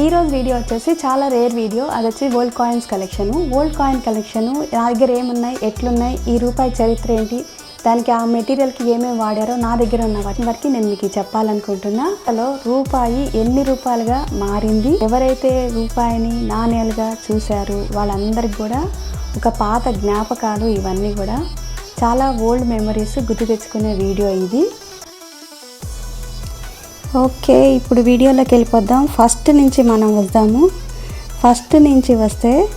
ఈరోజు వీడియో వచ్చేసి చాలా రేర్ వీడియో అది వచ్చి old coins collection old coin collection నా దగ్గర ఏమున్నాయి? ఎట్లున్నాయి? ఈ రూపాయి చరిత్ర ఏంటి? దానికి ఆ మెటీరియల్కి ఏమేమి వాడారో నా దగ్గర ఉన్న వాటి వరకు నేను మీకు చెప్పాలనుకుంటున్నా. అలో రూపాయి ఎన్ని రూపాయలుగా మారింది? ఎవరైతే రూపాయిని నాణ్యాలుగా చూశారు వాళ్ళందరికీ కూడా ఒక పాత జ్ఞాపకాలు ఇవన్నీ కూడా. చాలా ఓల్డ్ మెమరీస్ గుర్తు తెచ్చుకునే వీడియో ఇది. ఓకే ఇప్పుడు వీడియోలోకి వెళ్ళిపోద్దాం. ఫస్ట్ నుంచి మనం వద్దాము. ఫస్ట్ నుంచి వస్తే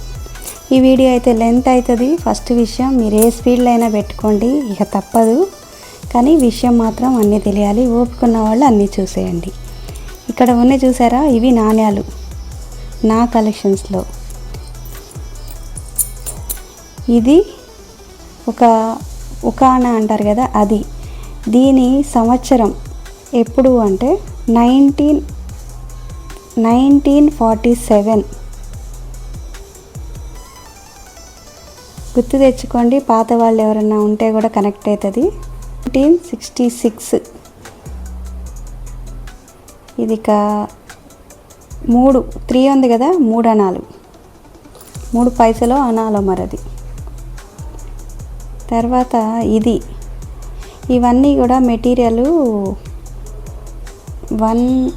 ఈ వీడియో అయితే లెంత్ అవుతుంది. ఫస్ట్ విషయం మీరు ఏ స్పీడ్లో అయినా పెట్టుకోండి. ఇక తప్పదు. కానీ విషయం మాత్రం అన్నీ తెలియాలి. ఓపుకున్న వాళ్ళు అన్నీ చూసేయండి. ఇక్కడ ఉన్నాయి చూసారా? ఇవి నాణ్యాలు. నా కలెక్షన్స్లో. ఇది ఒక ఉకాణ అంటారు కదా అది. దీని సంవత్సరం ఎప్పుడు అంటే నైన్టీన్ నైన్టీన్ ఫార్టీ సెవెన్. గుర్తు తెచ్చుకోండి పాత వాళ్ళు ఎవరైనా ఉంటే కూడా కనెక్ట్ అవుతుంది. Nineteen sixty six. ఇది ఇక మూడు త్రీ ఉంది కదా మూడు అనాలు. మూడు పైసలు అనాలో మరది. తర్వాత ఇది. ఇవన్నీ కూడా మెటీరియల్ వన్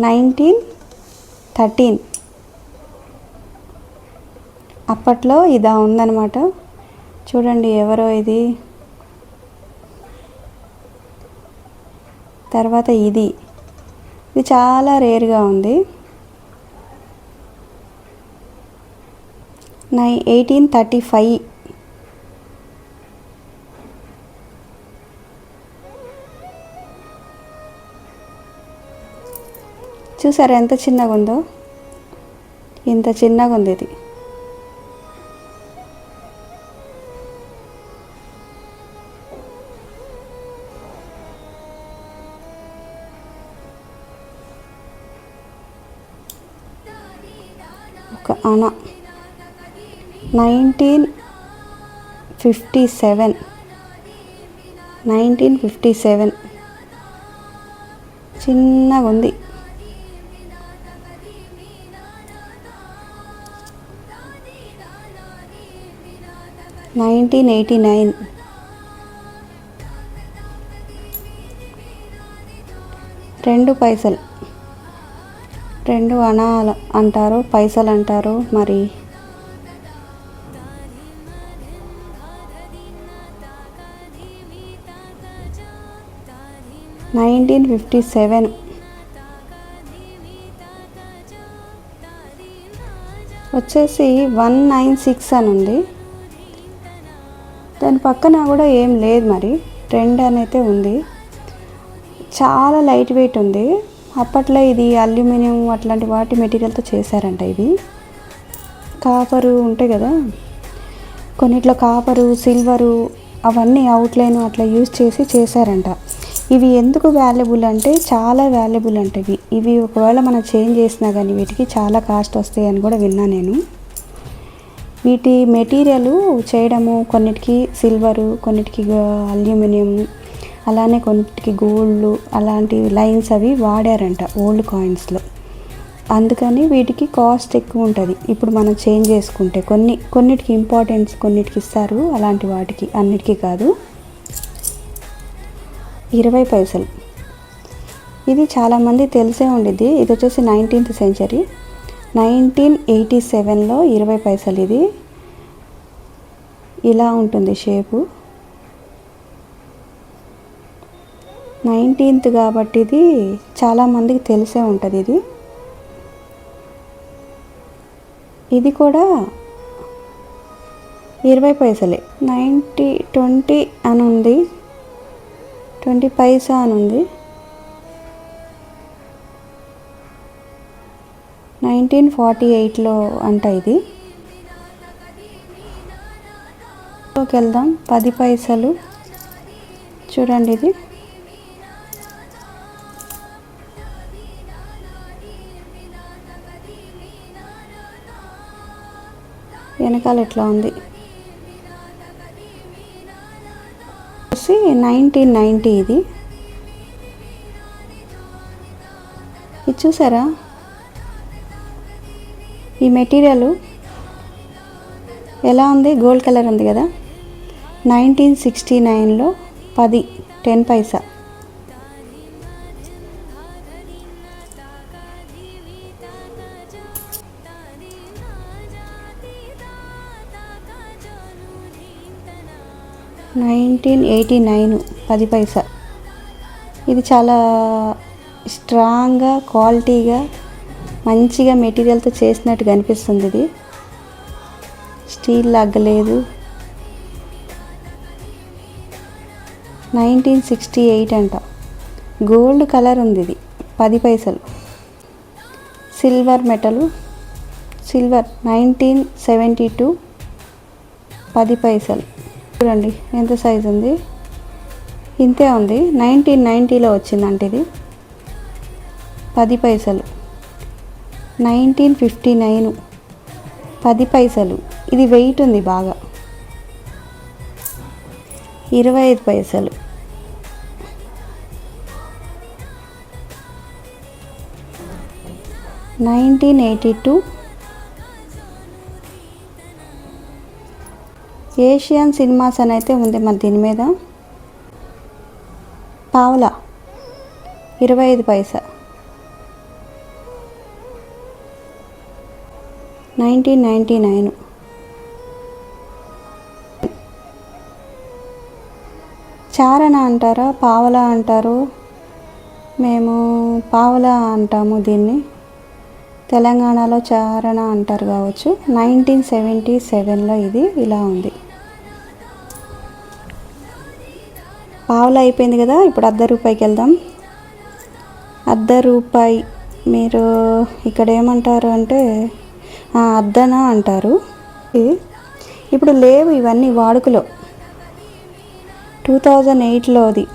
నైన్టీన్ థర్టీన్. అప్పట్లో ఇదా ఉందన్నమాట. చూడండి ఎవరో ఇది. తర్వాత ఇది. ఇది చాలా రేర్గా ఉంది. నై ఎయిటీన్ థర్టీ ఫైవ్. చూసారా ఎంత చిన్నగా ఉందో ఇంత చిన్నగా ఉంది ఇది. ఒక అణ. Nineteen fifty seven. Nineteen fifty seven. చిన్నగా ఉంది నైన్టీన్ ఎయిటీ నైన్. రెండు పైసలు. రెండు అనాలు అంటారు పైసలు అంటారు మరి. Nineteen fifty seven. వచ్చేసి వన్ నైన్ సిక్స్ అని ఉంది దాని పక్కన కూడా ఏం లేదు మరి. ట్రెండ్ అని అయితే ఉంది. చాలా లైట్ వెయిట్ ఉంది. అప్పట్లో ఇది అల్యూమినియం అట్లాంటి వాటి మెటీరియల్తో చేశారంట ఇది కాపరు ఉంటాయి కదా. కొన్నిట్లో కాపరు సిల్వరు అవన్నీ అవుట్లైన్ అట్లా యూజ్ చేసి చేశారంట. ఇవి ఎందుకు వాల్యుబుల్ అంటే చాలా వాల్యుబుల్ అంటే ఇవి. ఇవి ఒకవేళ మనం చేంజ్ చేసినా కానీ వీటికి చాలా కాస్ట్ వస్తాయి అని కూడా విన్నా నేను. వీటి మెటీరియల్ చేయడము కొన్నిటికి సిల్వరు కొన్నిటికి అల్యూమినియం అలానే కొన్నిటికి గోల్డ్ అలాంటి లైన్స్ అవి వాడారంట ఓల్డ్ కాయిన్స్లో అందుకని వీటికి కాస్ట్ ఎక్కువ ఉంటుంది. ఇప్పుడు మనం చేంజ్ చేసుకుంటే కొన్ని కొన్నిటికి ఇంపార్టెన్స్ కొన్నిటికి ఇస్తారు అలాంటి వాటికి అన్నిటికీ కాదు. ఇరవై పైసలు. ఇది చాలామంది తెలిసే ఉండిద్ది. ఇది వచ్చేసి నైన్టీన్త్ సెంచరీ నైన్టీన్ ఎయిటీ సెవెన్లో ఇరవై పైసలు ఇది. ఇలా ఉంటుంది షేపు. నైన్టీన్త్ కాబట్టి ఇది చాలామందికి తెలిసే ఉంటుంది ఇది. ఇది కూడా ఇరవై పైసలే. నైంటీ ట్వంటీ అని ఉంది ట్వంటీ పైసా అని ఉంది నైన్టీన్ ఫార్టీ ఎయిట్లో అంట ఇది. వెళ్దాం పది పైసలు. చూడండి ఇది. వెనకాల ఎట్లా ఉంది? వచ్చి నైన్టీన్ నైంటీ ఇది. ఇది చూసారా? ఈ మెటీరియల్ ఎలా ఉంది? గోల్డ్ కలర్ ఉంది కదా? నైన్టీన్ సిక్స్టీ నైన్లో పది టెన్ పైసా. నైన్టీన్ ఎయిటీ నైన్ పది పైసా. ఇది చాలా స్ట్రాంగ్గా క్వాలిటీగా మంచిగా మెటీరియల్తో చేసినట్టు కనిపిస్తుంది ఇది. స్టీల్ లాగలేదు నైన్టీన్ సిక్స్టీ ఎయిట్ అంట. గోల్డ్ కలర్ ఉంది ఇది. పది పైసలు. Silver metal. Silver nineteen seventy two. పది పైసలు. చూడండి ఎంత సైజు ఉంది? ఇంతే ఉంది. నైన్టీన్ నైంటీలో వచ్చిందంట ఇది. పది పైసలు. Nineteen fifty nine. పది పైసలు. ఇది వెయిట్ ఉంది బాగా. ఇరవై ఐదు పైసలు. Nineteen eighty two. Asian Cinemas అని అయితే ఉంది మన దీని మీద. పావలా. ఇరవై ఐదు పైసా. Nineteen ninety nine. చారణ అంటారా? పావలా అంటారు. మేము పావలా అంటాము దీన్ని. తెలంగాణలో చారణ అంటారు కావచ్చు. నైన్టీన్ సెవెంటీ సెవెన్లో ఇది ఇలా ఉంది. పావులా అయిపోయింది కదా ఇప్పుడు అర్ధ రూపాయికి వెళ్దాం. అర్ధ రూపాయి మీరు ఇక్కడ ఏమంటారు అంటే అద్దన అంటారు. ఇది- ఇప్పుడు లేవు ఇవన్నీ వాడుకలో. Two thousand ఎయిట్లోది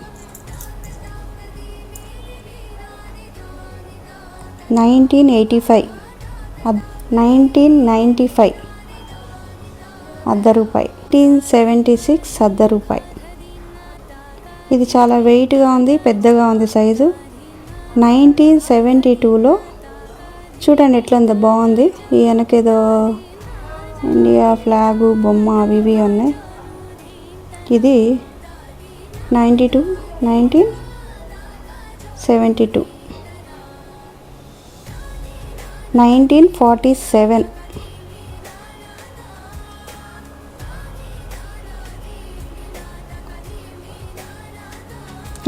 nineteen eighty five. Nineteen ninety five. అర్ధ రూపాయి. నైన్టీన్ సెవెంటీ సిక్స్ అర్ధ రూపాయి. ఇది చాలా వెయిట్గా ఉంది పెద్దగా ఉంది సైజు. నైన్టీన్ సెవెంటీ టూలో చూడండి ఎట్లా ఉంది బాగుంది. ఈ వెనకేదో ఇండియా ఫ్లాగు బొమ్మ అవి ఇవి ఉన్నాయి. ఇది ninety two nineteen seventy two. Nineteen forty seven.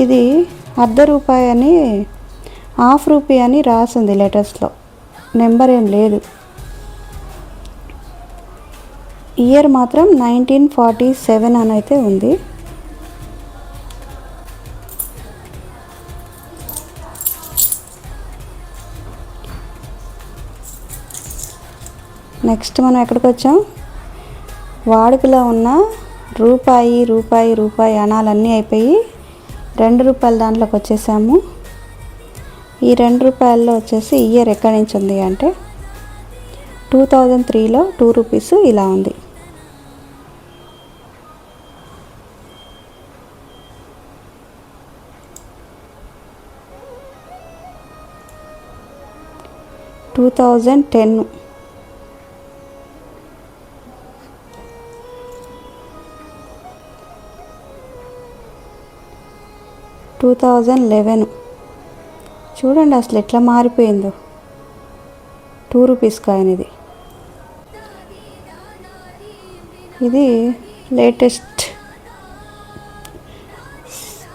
ఇది అర్ధ రూపాయి అని హాఫ్ రూపీ అని రాసింది లెటర్స్లో. నెంబర్ ఏం లేదు. ఇయర్ మాత్రం నైన్టీన్ ఫార్టీ సెవెన్ అని అయితే ఉంది. నెక్స్ట్ మనం ఎక్కడికి వచ్చాం? వాడుకలో ఉన్న రూపాయి రూపాయి రూపాయి అనాలన్నీ అయిపోయి రెండు రూపాయల దాంట్లోకి వచ్చేసాము. ఈ రెండు రూపాయల్లో వచ్చేసి ఇయర్ ఎక్కడి నుంచి ఉంది అంటే టూ థౌజండ్ త్రీలో టూ రూపీస్ ఇలా ఉంది. Two thousand ten. Two thousand eleven. చూడండి అసలు ఎట్లా మారిపోయిందో. టూ రూపీస్ కాయిన్ ఇది. ఇది లేటెస్ట్.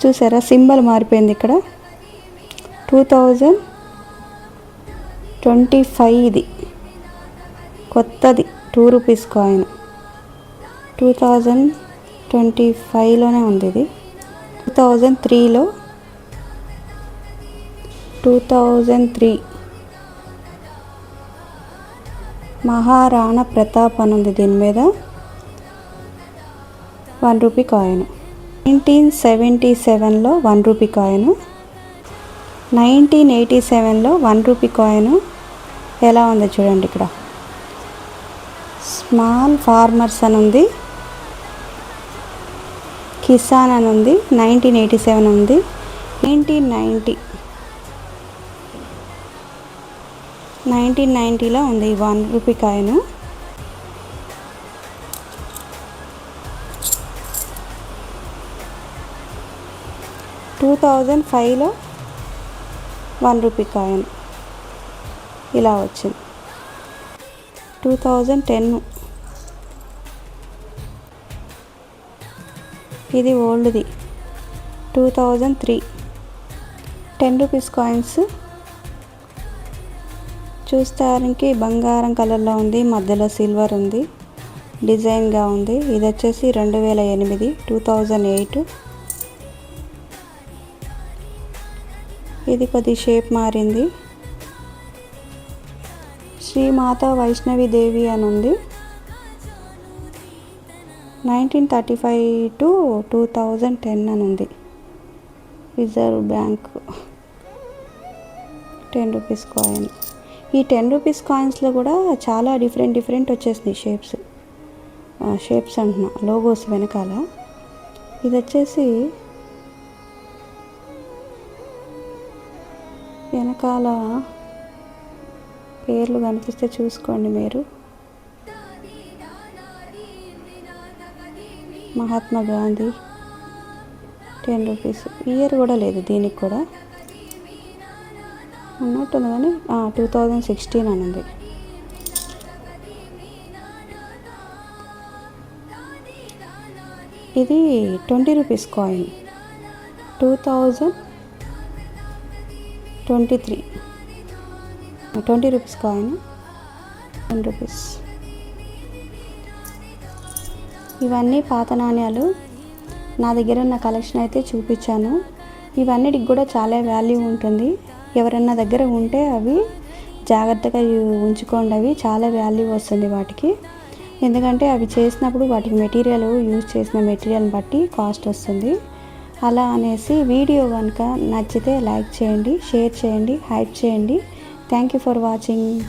చూసారా? సింబల్ మారిపోయింది ఇక్కడ. టూ థౌజండ్ ట్వంటీ ఫైవ్ ఇది. కొత్తది. Two rupees coin. Two thousand twenty ఫైవ్లోనే ఉంది ఇది. టూ థౌజండ్ త్రీలో two thousand three. Maharana Pratap అని ఉంది దీని మీద one rupee coin. Nineteen seventy సెవెన్లో one rupee coin. Nineteen eighty సెవెన్లో వన్ రూపీ కాయిన్. ఎలా ఉందో చూడండి ఇక్కడ. స్మాల్ ఫార్మర్స్ అని ఉంది కిసాన్ అని ఉంది నైన్టీన్ ఎయిటీ సెవెన్ ఉంది. నైన్టీన్ నైంటీ నైన్టీన్ నైంటీలో ఉంది ఈ one rupee coin. Two thousand ఫైవ్లో వన్ రూపీ కాయిన్. ఇలా వచ్చింది. Two thousand ten. ఇది ఓల్డ్ది. Two thousand three. Ten rupees coins చూస్తానికి బంగారం కలర్లో ఉంది మధ్యలో సిల్వర్ ఉంది డిజైన్గా ఉంది. ఇది వచ్చేసి రెండు వేల ఎనిమిది టూ థౌజండ్ ఎయిట్. ఇది కొద్ది షేప్ మారింది. శ్రీ మాతా వైష్ణవి దేవి అని ఉంది nineteen thirty five to two thousand ten అని ఉంది reserve bank ten rupees coin. ఈ టెన్ రూపీస్ కాయిన్స్లో కూడా చాలా డిఫరెంట్ డిఫరెంట్ వచ్చేసినాయి షేప్స్. షేప్స్ అంటున్నా లోగోస్ వెనకాల. ఇది వచ్చేసి వెనకాల పేర్లు కనిపిస్తే చూసుకోండి మీరు. Mahatma Gandhi ten rupees. Year కూడా లేదు దీనికి కూడా. అన్నట్టుంది కానీ టూ థౌజండ్ సిక్స్టీన్ అని ఉంది. ఇది twenty rupees coin. Two thousand twenty three twenty rupees coin. Ten rupees. ఇవన్నీ పాత నాణ్యాలు. నా దగ్గర ఉన్న కలెక్షన్ అయితే చూపించాను. ఇవన్నిటికి కూడా చాలా వాల్యూ ఉంటుంది. ఎవరన్నా దగ్గర ఉంటే అవి జాగ్రత్తగా ఉంచుకోండి. అవి చాలా వాల్యూ వస్తుంది వాటికి. ఎందుకంటే అవి చేసినప్పుడు వాటికి మెటీరియల్ యూజ్ చేసిన మెటీరియల్ని బట్టి కాస్ట్ వస్తుంది. అలా అనేసి వీడియో కనుక నచ్చితే లైక్ చేయండి షేర్ చేయండి హైప్ చేయండి. Thank you for watching